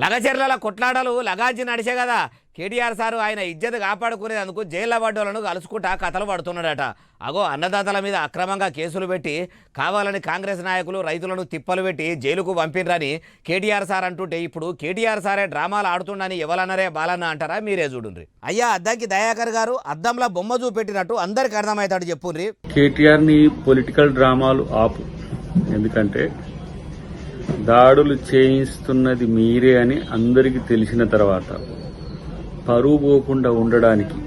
లగచెర్ల కొట్లాడలు లగాజి నడిచే కదా. కేటీఆర్ సారు ఆయన ఇజ్జత్ కాపాడుకునేందుకు జైల్లో పడ్డోళ్ళను కలుసుకుంటా కథలు పడుతున్నాడట. అగో అన్నదాతల మీద అక్రమంగా కేసులు పెట్టి కావాలని కాంగ్రెస్ నాయకులు రైతులను తిప్పలు పెట్టి జైలుకు పంపినరని కేటీఆర్ సార్ అంటుంటే ఇప్పుడు కేటీఆర్ సారే డ్రామాలు ఆడుతుండని ఎవలన్నరే బాలన్న అంటారా? మీరే చూడుండ్రి. అయ్యా అద్దంకి దయాకర్ గారు అద్దంలో బొమ్మ చూపెట్టినట్టు అందరికి అర్థమవుతాడు చెప్పుండ్రి. కేటీఆర్ని పొలిటికల్ డ్రామాలు ఆపు. ఎందుకంటే దాడులు చేయిస్తున్నది మీరే అని అందరికీ తెలిసిన తర్వాత పరువు పోకుండా ఉండడానికి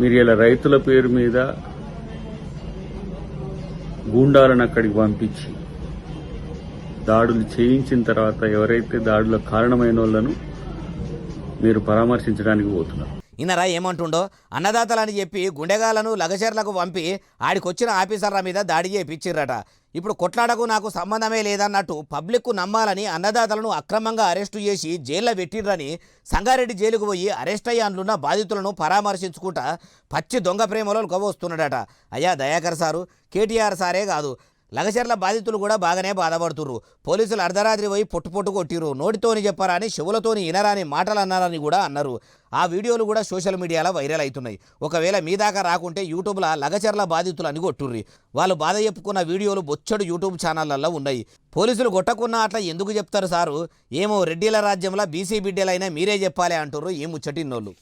మీరు ఇలా రైతుల పేరు మీద గూండాలను అక్కడికి పంపించి దాడులు చేయించిన తర్వాత ఎవరైతే దాడుల కారణమైన వాళ్ళను మీరు పరామర్శించడానికి పోతున్నారు. ఇన్నరా ఏమంటుండో? అన్నదాతలని చెప్పి గుండెగాలను లగచర్లకు పంపి ఆడికొచ్చిన ఆఫీసర్ల మీద దాడి చేయించిర్రట ఇప్పుడు కొట్లాడకు నాకు సంబంధమే లేదన్నట్టు పబ్లిక్కు నమ్మాలని అన్నదాతలను అక్రమంగా అరెస్టు చేసి జైల్లో పెట్టిర్రని సంగారెడ్డి జైలుకు పోయి అరెస్ట్ అయ్యి బాధితులను పరామర్శించుకుంటా పచ్చి దొంగ ప్రేమలో కవొస్తున్నాడట అయ్యా దయాకర్ సారు కేటీఆర్ సారే కాదు. లగచర్ల బాధితులు కూడా బాగానే బాధపడుతుర్రు. పోలీసులు అర్ధరాత్రి పోయి పొట్టు పొట్టు కొట్టిర్రు. నోటితోని చెప్పారని చెవులతోని ఇనరాని మాటలు అన్నారని కూడా అన్నారు. ఆ వీడియోలు కూడా సోషల్ మీడియాలో వైరల్ అవుతున్నాయి. ఒకవేళ మీ దాకా రాకుంటే యూట్యూబ్లో లగచర్ల బాధితులు అని కొట్టుర్రి. వాళ్ళు బాధ చెప్పుకున్న వీడియోలు బొచ్చడు యూట్యూబ్ ఛానళ్ళల్లో ఉన్నాయి. పోలీసులు కొట్టకున్నా అట్లా ఎందుకు చెప్తారు సారు? ఏమో రెడ్డిల రాజ్యంలో బీసీ బిడ్డలైనా మీరే చెప్పాలి అంటుర్రు ఏము ముచ్చటిన్నోళ్ళు.